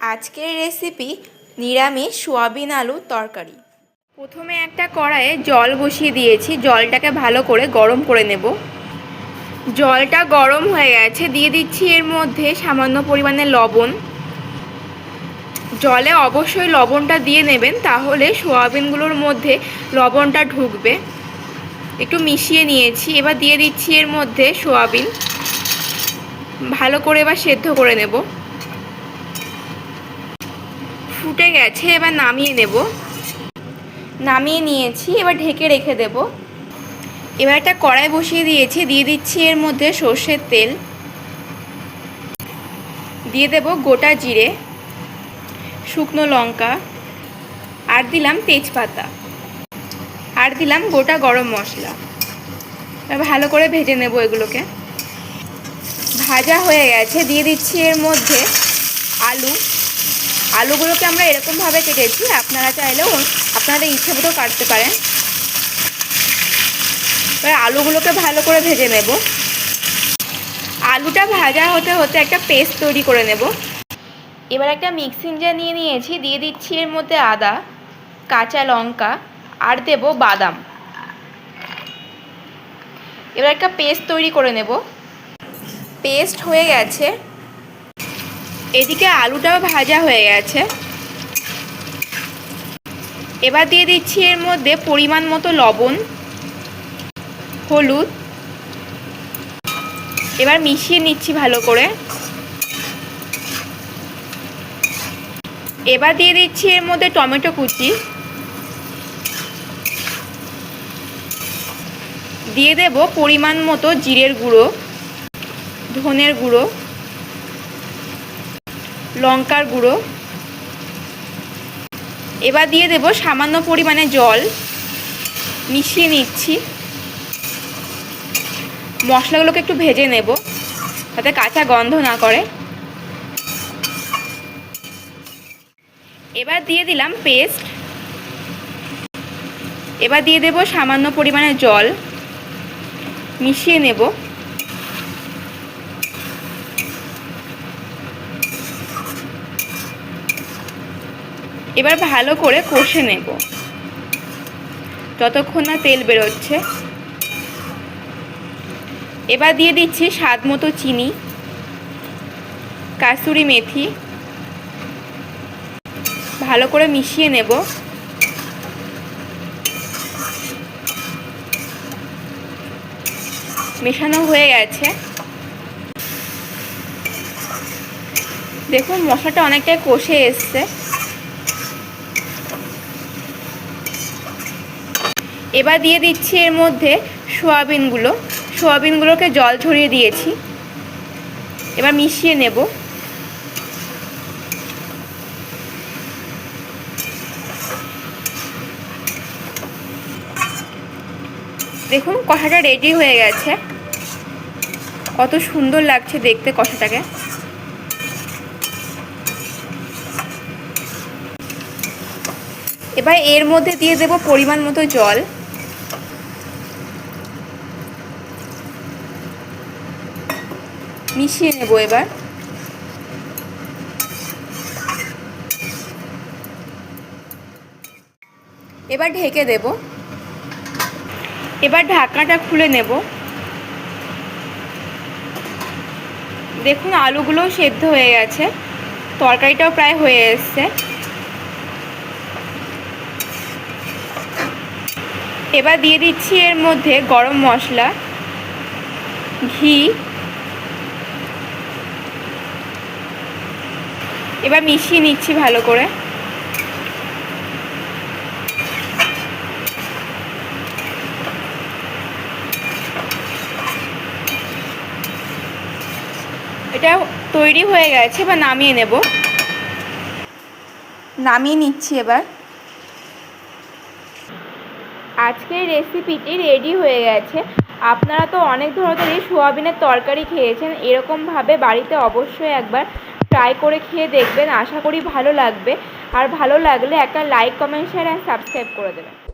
আজকের রেসিপি নিরামিষ সোয়াবিন আলুর তরকারি। প্রথমে একটা কড়াইয়ে জল বসিয়ে দিয়েছি। জলটাকে ভালো করে গরম করে নেব। জলটা গরম হয়ে গেছে। দিয়ে দিচ্ছি এর মধ্যে সামান্য পরিমাণে লবণ। জলে অবশ্যই লবণটা দিয়ে নেবেন, তাহলে সোয়াবিনগুলোর মধ্যে লবণটা ঢুকবে। একটু মিশিয়ে নিয়েছি। এবার দিয়ে দিচ্ছি এর মধ্যে সোয়াবিন। ভালো করে এবার সেদ্ধ করে নেব। ফুটে গেছে, এবার নামিয়ে নেব। নামিয়ে নিয়েছি, এবার ঢেকে রেখে দেব। এবার একটা কড়াই বসিয়ে দিয়েছি, দিয়ে দিচ্ছি এর মধ্যে সর্ষের তেল। দিয়ে দেব গোটা জিরে, শুকনো লঙ্কা, আর দিলাম তেজপাতা। আর দিলাম গোটা গরম মশলা। এবার ভালো করে ভেজে নেব এগুলোকে। ভাজা হয়ে গেছে, দিয়ে দিচ্ছি এর মধ্যে আলু। আলুগুলোকে আমরা এরকমভাবে কেটেছি। আপনারা চাইলেও আপনাদের ইচ্ছে মতো কাটতে পারেন। এবার আলুগুলোকে ভালো করে ভেজে নেব। আলুটা ভাজা হতে হতে একটা পেস্ট তৈরি করে নেব। এবার একটা মিক্সিং জার নিয়ে নিয়েছি। দিয়ে দিচ্ছি এর মধ্যে আদা, কাঁচা লঙ্কা আর দেব বাদাম। এবার একটা পেস্ট তৈরি করে নেব। পেস্ট হয়ে গেছে। এদিকে আলুটাও ভাজা হয়ে গেছে। এবার দিয়ে দিচ্ছি এর মধ্যে পরিমাণ মতো লবণ, হলুদ। এবার মিশিয়ে নিচ্ছি ভালো করে। এবার দিয়ে দিচ্ছি এর মধ্যে টমেটো কুচি। দিয়ে দেব পরিমাণ মতো জিরের গুঁড়ো, ধনের গুঁড়ো। লঙ্কার গুঁড়ো। এবার দিয়ে দেব সামান্য পরিমাণে জল। মিশিয়ে নিচ্ছি। মশলাগুলোকে একটু ভেজে নেব, যাতে কাঁচা গন্ধ না করে। এবার দিয়ে দিলাম পেস্ট। এবার দিয়ে দেব সামান্য পরিমাণে জল। মিশিয়ে নেব। এবার ভালো করে কষে নেব। যতক্ষণ না তেল বেরোচ্ছে। এবার দিয়ে দিচ্ছি স্বাদ মতো চিনি, কাসুরি মেথি। ভালো করে মিশিয়ে নেব। মেশানো হয়ে গেছে। দেখুন মশলাটা অনেকটাই কষে এসছে। এবার দিয়ে দিচ্ছি এর মধ্যে সোয়াবিনগুলো। সোয়াবিনগুলোকে জল ছড়িয়ে দিয়েছি। এবার মিশিয়ে নেব। দেখুন, কষাটা রেডি হয়ে গেছে। কত সুন্দর লাগছে দেখতে কষাটাকে। এবার এর মধ্যে দিয়ে দেব পরিমাণ মতো জল। মিশিয়ে নেব এবার। এবার ঢেকে দেব। এবার ঢাকনাটা খুলে নেব। দেখুন আলুগুলোও সেদ্ধ হয়ে গেছে। তরকারিটাও প্রায় হয়ে এসছে। এবার দিয়ে দিচ্ছি এর মধ্যে গরম মশলা, ঘি এবার মিশিয়ে নিচ্ছি ভালো করে। এটা তৈরি হয়ে গেছে এবার নামিয়ে নেব। নামিয়ে নিচ্ছি এবার। আজকের রেসিপিটি রেডি হয়ে গেছে। আপনারা তো অনেক ধরনেরই সোয়াবিনের তরকারি খেয়েছেন এরকমভাবে বাড়িতে অবশ্যই একবার ট্রাই করে খেয়ে দেখবেন। আশা করি ভালো লাগবে। আর ভালো লাগলে একটা like comment share and subscribe করে দেবেন।